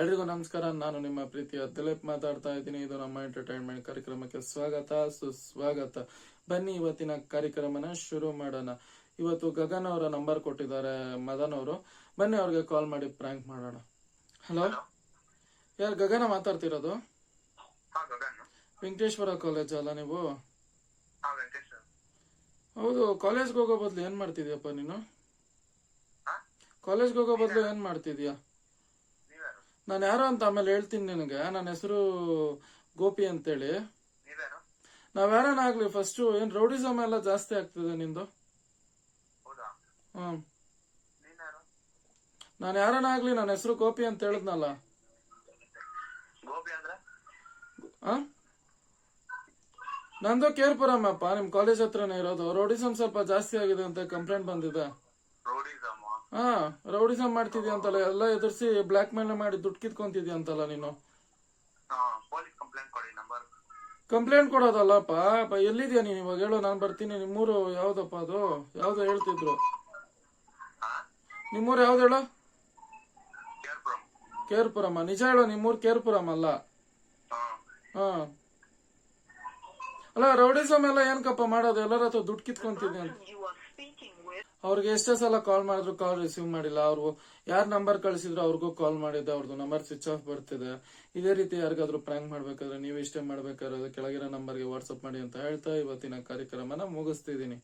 ಎಲ್ರಿಗೂ ನಮಸ್ಕಾರ. ನಾನು ನಿಮ್ಮ ಪ್ರೀತಿಯ ದಿಲೀಪ್ ಮಾತಾಡ್ತಾ ಇದ್ದೀನಿ. ಇದು ನಮ್ಮ ಎಂಟರ್ಟೈನ್ಮೆಂಟ್ ಕಾರ್ಯಕ್ರಮಕ್ಕೆ ಸ್ವಾಗತ ಸುಸ್ವಾಗತ. ಬನ್ನಿ ಇವತ್ತಿನ ಕಾರ್ಯಕ್ರಮನ ಶುರು ಮಾಡೋಣ. ಇವತ್ತು ಗಗನ್ ಅವರ ನಂಬರ್ ಕೊಟ್ಟಿದ್ದಾರೆ ಮದನ್ ಅವರು. ಬನ್ನಿ ಅವ್ರಿಗೆ ಕಾಲ್ ಮಾಡಿ ಪ್ರ್ಯಾಂಕ್ ಮಾಡೋಣ. ಹಲೋ ಯಾರು ಗಗನ ಮಾತಾಡ್ತಿರೋದು? ವೆಂಕಟೇಶ್ವರ ಕಾಲೇಜ್ ಅಲ್ಲ ನೀವು? ಹೌದು ಕಾಲೇಜ್ಗೆ ಹೋಗೋ ಬದಲು ಏನ್ ಮಾಡ್ತಿದ್ಯಪ್ಪ ನೀನು? ಕಾಲೇಜ್ಗೆ ಹೋಗೋ ಬದಲು ಏನ್ ಮಾಡ್ತಿದ್ಯಾ? ನಾನು ಯಾರು ಅಂತ ಆಮೇಲೆ ಹೇಳ್ತೀನಿ ನಿನಗೆ. ನನ್ನ ಹೆಸರು ಗೋಪಿ ಅಂತೇಳಿ. ನಾವ್ ಯಾರನ್ನಾಗ್ಲಿ ಫಸ್ಟ್ ಏನ್ ರೌಡಿಸಮ್ ಎಲ್ಲ ಜಾಸ್ತಿ ಆಗ್ತದೆ ನಿಂದು? ಹ್ಮ್. ನಾನು ಯಾರನ್ನಾಗ್ಲಿ ನನ್ನ ಹೆಸರು ಗೋಪಿ ಅಂತ ಹೇಳದ್ನಲ್ಲ. ನಂದು ಕೇರ್ಪುರಮ್ಮಪ್ಪ. ನಿಮ್ ಕಾಲೇಜ್ ಹತ್ರನೇ ಇರೋದು. ರೌಡಿಸಮ್ ಸ್ವಲ್ಪ ಜಾಸ್ತಿ ಆಗಿದೆ ಅಂತ ಕಂಪ್ಲೇಂಟ್ ಬಂದಿದೆ. ಹಾ ರೌಡಿಸಂ ಮಾಡ್ತಿದ್ಯಾ ಅಂತಲ್ಲ ಎಲ್ಲ ಎದುರಿಸಿ ಬ್ಲಾಕ್ ಮೇಲ್ ಮಾಡಿ ದುಡ್ಡು ಕಿತ್ಕೊಂತಿದ್ಯಾ ಅಂತಲ್ಲ ನೀನು? ಪೊಲೀಸ್ ಕಂಪ್ಲೇಂಟ್ ಕೊಡಿ ನಂಬರ್. ಕಂಪ್ಲೇಂಟ್ ಕೊಡೋದಲ್ಲಪ್ಪ ಪ- ಎಲ್ಲಿದ್ಯಾ ನೀನು ಇವಾಗ? ಹೇಳು ನಾನು ಬರ್ತೀನಿ. ನಿಮ್ಮೂರು ಯಾವ್ದಪ್ಪ ಅದು? ಯಾವ್ದೋ ಹೇಳ್ತಿದ್ರು? ಹಾ? ನಿಮ್ಮೂರು ಯಾವ್ದು ಹೇಳು? ಕೇರ್ಪುರಂ. ಕೇರ್ಪುರಮ್ಮ ನಿಜ ಹೇಳು ನಿಮ್ಮೂರು ಕೇರ್ಪುರಮ್ ಅಲ್ಲ? ಹಾ. ಹಾ. ಅಲ್ಲ ರೌಡಿಸಮ್ ಎಲ್ಲ ಏನ್ಕಪ್ಪ ಮಾಡೋದು? ಎಲ್ಲರ ಹತ್ರ ದುಡ್ಡು ಕಿತ್ಕೊಂತಿದ್ದೆ ಅಂತ? ಅವ್ರಿಗೆ ಎಷ್ಟೇ ಸಲ ಕಾಲ್ ಮಾಡಿದ್ರು ಕಾಲ್ ರಿಸೀವ್ ಮಾಡಿಲ್ಲ. ಅವ್ರು ಯಾರ್ ನಂಬರ್ ಕಳಿಸಿದ್ರು ಅವ್ರಿಗೂ ಕಾಲ್ ಮಾಡಿದ್ದೆ ಅವ್ರದ್ದು ನಂಬರ್ ಸ್ವಿಚ್ ಆಫ್ ಬರ್ತಿದೆ. ಇದೇ ರೀತಿ ಯಾರಿಗಾದ್ರೂ ಪ್ರ್ಯಾಂಕ್ ಮಾಡ್ಬೇಕಾದ್ರೆ ನೀವು ಇಷ್ಟೇ ಮಾಡ್ಬೇಕಾದ್ರೆ ಕೆಳಗಿರೋ ನಂಬರ್ಗೆ ವಾಟ್ಸ್ಆಪ್ ಮಾಡಿ ಅಂತ ಹೇಳ್ತಾ ಇವತ್ತಿನ ಕಾರ್ಯಕ್ರಮನ ಮುಗಿಸ್ತಿದೀನಿ